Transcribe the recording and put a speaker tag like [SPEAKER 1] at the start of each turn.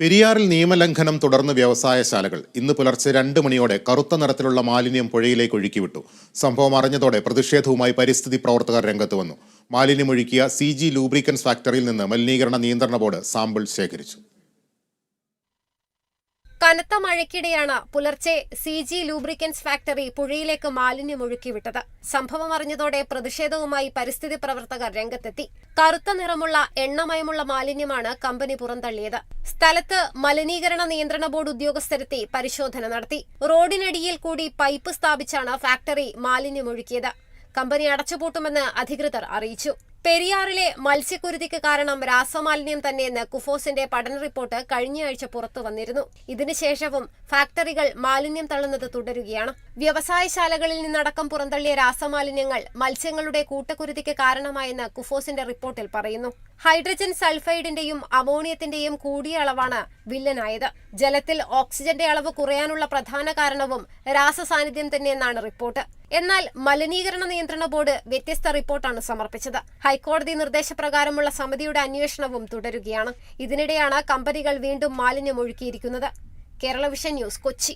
[SPEAKER 1] പെരിയാറിൽ നിയമലംഘനം തുടർന്ന് വ്യവസായശാലകൾ ഇന്ന് പുലർച്ചെ രണ്ട് മണിയോടെ കറുത്ത നിറത്തിലുള്ള മാലിന്യം പുഴയിലേക്ക് ഒഴുക്കിവിട്ടു. സംഭവം അറിഞ്ഞതോടെ പ്രതിഷേധവുമായി പരിസ്ഥിതി പ്രവർത്തകർ രംഗത്ത് വന്നു. മാലിന്യം ഒഴുക്കിയ സി ജി ലൂബ്രിക്കൻസ് ഫാക്ടറിയിൽ നിന്ന് മലിനീകരണ നിയന്ത്രണ ബോർഡ് സാമ്പിൾ ശേഖരിച്ചു.
[SPEAKER 2] കനത്ത മഴയ്ക്കിടെയാണ് പുലർച്ചെ സി ജി ലൂബ്രിക്കൻസ് ഫാക്ടറി പുഴയിലേക്ക് മാലിന്യം ഒഴുക്കിവിട്ടത് സംഭവം അറിഞ്ഞതോടെ പ്രതിഷേധവുമായി പരിസ്ഥിതി പ്രവർത്തകർ രംഗത്തെത്തി. കറുത്ത നിറമുള്ള എണ്ണമയമുള്ള മാലിന്യമാണ് കമ്പനി പുറന്തള്ളിയത്. സ്ഥലത്ത് മലിനീകരണ നിയന്ത്രണ ബോർഡ് ഉദ്യോഗസ്ഥരെത്തി പരിശോധന നടത്തി. റോഡിനടിയിൽ കൂടി പൈപ്പ് സ്ഥാപിച്ചാണ് ഫാക്ടറി മാലിന്യം ഒഴുക്കിയത് കമ്പനി അടച്ചുപൂട്ടുമെന്ന് അധികൃതർ അറിയിച്ചു. പെരിയാറിലെ മത്സ്യക്കുരുതിക്ക് കാരണം രാസമാലിന്യം തന്നെയെന്ന് കുഫോസിന്റെ പഠന റിപ്പോർട്ട് കഴിഞ്ഞയാഴ്ച പുറത്തു വന്നിരുന്നു. ഇതിനുശേഷവും ഫാക്ടറികൾ മാലിന്യം തള്ളുന്നത് തുടരുകയാണ്. വ്യവസായശാലകളിൽ നിന്നടക്കം പുറന്തള്ളിയ രാസമാലിന്യങ്ങൾ മത്സ്യങ്ങളുടെ കൂട്ടക്കുരുതിക്ക് കാരണമായെന്ന് കുഫോസിന്റെ റിപ്പോർട്ടിൽ പറയുന്നു. ഹൈഡ്രജൻ സൾഫൈഡിന്റെയും അമോണിയത്തിന്റെയും കൂടിയ അളവാണ് വില്ലനായത്. ജലത്തിൽ ഓക്സിജന്റെ അളവ് കുറയാനുള്ള പ്രധാന കാരണവും രാസസാന്നിധ്യം തന്നെയെന്നാണ് റിപ്പോർട്ട്. എന്നാൽ മലിനീകരണ നിയന്ത്രണ ബോർഡ് വ്യത്യസ്ത റിപ്പോർട്ടാണ് സമർപ്പിച്ചത്. ഹൈക്കോടതി നിർദ്ദേശപ്രകാരമുള്ള സമിതിയുടെ അന്വേഷണവും തുടരുകയാണ്. ഇതിനിടെയാണ് കമ്പനികൾ വീണ്ടും മാലിന്യം ഒഴുക്കിയിരിക്കുന്നത്. Kerala vision news Kochi.